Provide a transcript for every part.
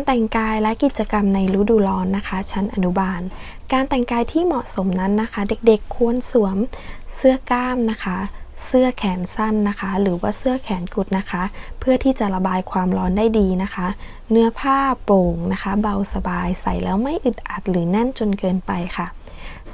การแต่งกายและกิจกรรมในฤดูร้อนนะคะ ชั้นอนุบาล การแต่งกายที่เหมาะสมนั้นนะคะ เด็กๆควรสวมเสื้อกล้ามนะคะ เสื้อแขนสั้นนะคะ หรือว่าเสื้อแขนกุดนะคะ เพื่อที่จะระบายความร้อนได้ดีนะคะ เนื้อผ้าโปร่งนะคะ เบาสบายใส่แล้วไม่อึดอัดหรือแน่นจนเกินไปค่ะ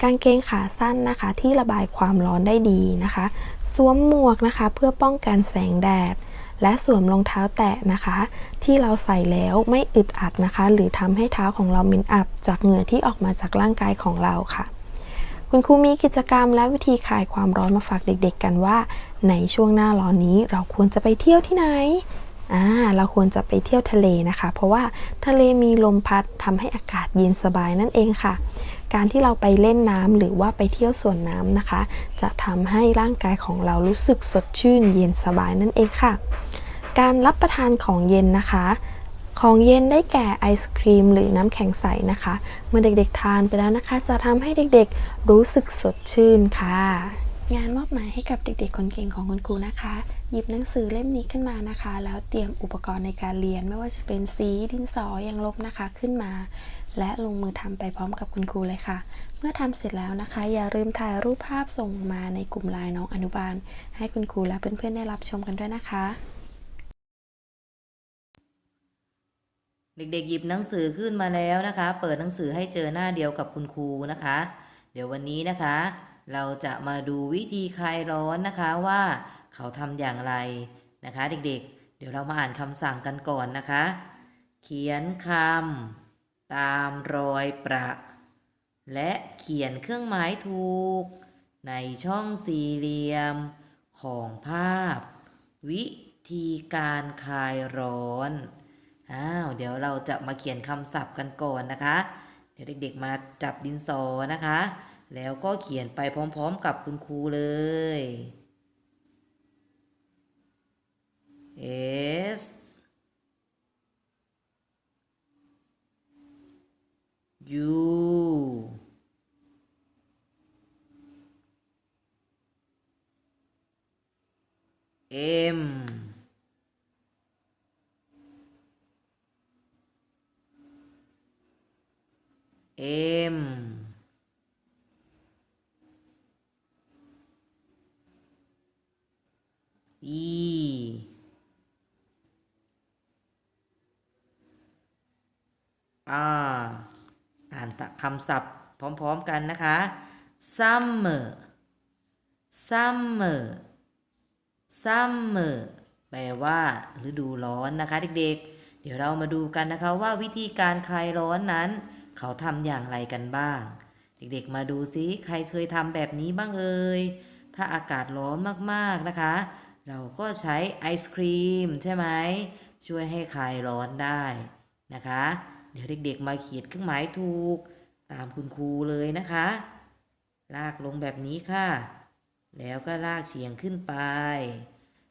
กางเกงขาสั้นนะคะที่ระบายความร้อนได้ดีนะคะ สวมหมวกนะคะเพื่อป้องกันแสงแดด และสวมรองเท้าแตะนะคะ ที่เราใส่แล้วไม่อึดอัดนะคะ หรือทำให้เท้าของเราม็นอับ จากเหงื่อที่ออกมาจากร่างกายของเราค่ะ คุณครูมีกิจกรรมและวิธีคลายความร้อนมาฝากเด็กๆ กันว่า ในช่วงหน้าร้อนนี้เราควรจะไปเที่ยวที่ไหนอ่าเราควรจะไปเที่ยวทะเลนะคะ เพราะว่าทะเลมีลมพัดทำให้อากาศเย็นสบายนั่นเองค่ะ การที่เราไปเล่นน้ำหรือว่าไปเที่ยวสวนน้ำนะคะ จะทำให้ร่างกายของเรารู้สึกสดชื่นเย็นสบายนั่นเองค่ะ การรับประทานของเย็นนะคะ ของเย็นได้แก่ไอศครีม หรือน้ำแข็งใสนะคะ เมื่อเด็กๆทานไปแล้วนะคะ จะทำให้เด็กๆรู้สึกสดชื่นค่ะงานมอบหมายให้กับเด็กๆ คนเก่งของคุณครูนะคะ หยิบหนังสือเล่มนี้ขึ้นมานะคะ แล้วเตรียมอุปกรณ์ในการเรียนไม่ว่าจะเป็นสีดินสอยางลบนะคะขึ้นมา และลงมือทำไปพร้อมกับคุณครูเลยค่ะ เมื่อทำเสร็จแล้วนะคะ อย่าลืมถ่ายรูปภาพส่งมาในกลุ่มไลน์น้องอนุบาล ให้คุณครูและเพื่อนๆได้รับชมกันด้วยนะคะ เด็กๆหยิบหนังสือขึ้นมาแล้วนะคะ เปิดหนังสือให้เจอหน้าเดียวกับคุณครูนะคะ เดี๋ยววันนี้นะคะ เราจะมาดูวิธีคลายร้อนนะคะว่าเขาทำอย่างไรนะคะ เด็กๆ เดี๋ยวเรามาอ่านคำสั่งกันก่อนนะคะ เขียนคำ ตามรอยประ และเขียนเครื่องหมายถูก ในช่องสี่เหลี่ยมของภาพ วิธีการคลายร้อน อ้าว เดี๋ยวเราจะมาเขียนคำศัพท์กันก่อนนะคะ เดี๋ยวเด็กๆมาจับดินสอนะคะ แล้วก็เขียนไปพร้อมๆกับคุณครูเลย M M E R อ่านคำศัพท์พร้อม ๆ กันนะคะ summer summer summer แปลว่าฤดูร้อนนะคะเด็กๆ เดี๋ยวเรามาดูกันนะคะว่าวิธีการคลายร้อนนั้น เขาทำอย่างไรกันบ้าง เด็กๆ มาดูซิใครเคยทำแบบนี้บ้างเอ่ย ถ้าอากาศร้อนมากๆนะคะ เราก็ใช้ไอศครีมใช่ไหม ช่วยให้คลายร้อนได้นะคะ เดี๋ยวเด็กๆ มาเขียนเครื่องหมายถูก ตามคุณครูเลยนะคะ ลากลงแบบนี้ค่ะ แล้วก็ลากเฉียงขึ้นไป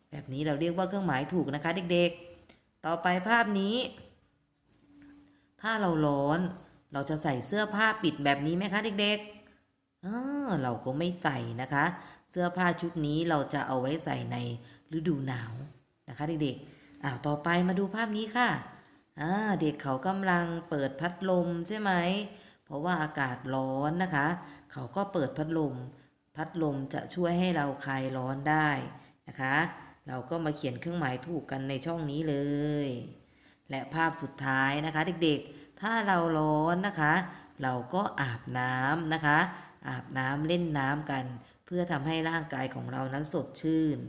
แบบนี้เราเรียกว่าเครื่องหมายถูกนะคะเด็กๆ ต่อไปภาพนี้ ถ้าเราร้อน เราจะใส่เสื้อผ้าปิดแบบนี้ไหมคะเด็กๆเออเราก็ไม่ใส่นะคะ เสื้อผ้าชุดนี้เราจะเอาไว้ใส่ในฤดูหนาวนะคะเด็กๆอ้าวต่อไปมาดูภาพนี้ค่ะอ่าเด็กเขากำลังเปิดพัดลมใช่ไหม เพราะว่าอากาศร้อนนะคะ เขาก็เปิดพัดลม พัดลมจะช่วยให้เราคลายร้อนได้นะคะ เราก็มาเขียนเครื่องหมายถูกกันในช่องนี้เลย และภาพสุดท้ายนะคะ เด็กๆ ถ้าเราร้อนนะคะ เราก็อาบน้ำนะคะ อาบน้ำเล่นน้ำกัน เพื่อทำให้ร่างกายของเรานั้นสดชื่น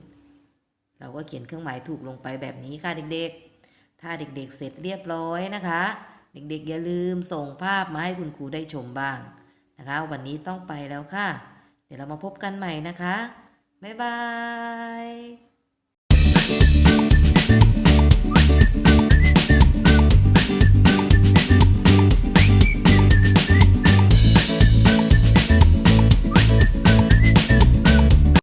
เราก็เขียนเครื่องหมายถูกลงไปแบบนี้ค่ะเด็กๆ ถ้าเด็กๆ เสร็จเรียบร้อยนะคะ เด็กๆ อย่าลืมส่งภาพมาให้คุณครูได้ชมบ้างนะคะ วันนี้ต้องไปแล้วค่ะ เดี๋ยวเรามาพบกันใหม่นะคะ บ๊ายบาย